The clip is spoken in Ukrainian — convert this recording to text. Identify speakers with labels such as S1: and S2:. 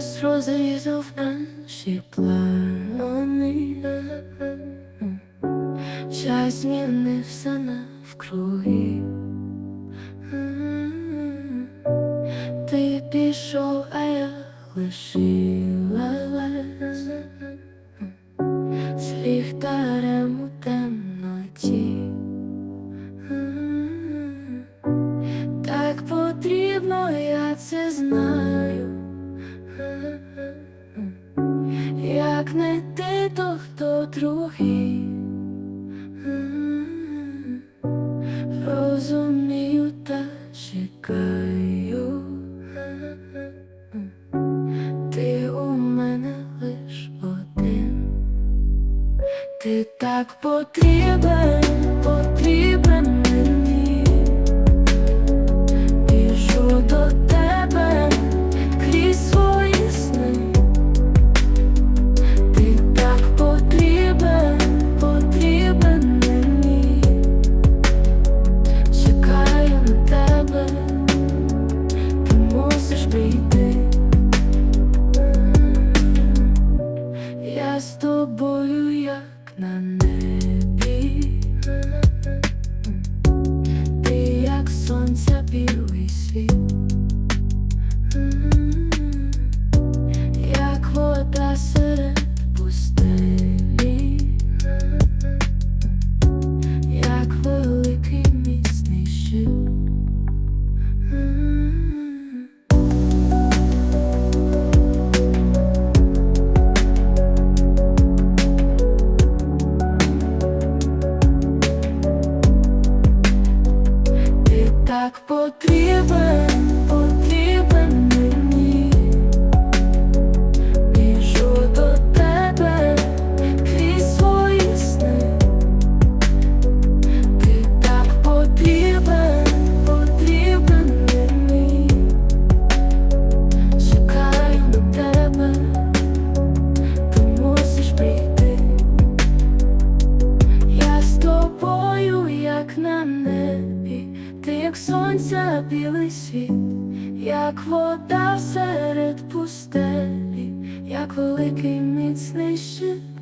S1: час розрізав наші плани. Час змінив все навкруги. Ти пішов, а я лишилась з ліхтарем у темноті. Так потрібно, я це знаю. Як не ти, то хто другий. Розумію та чекаю. Ти у мене лиш один. Ти так потрібен, потрібен так потрібен, сонця білий світ, як вода серед пустелі, як великий міцний щит.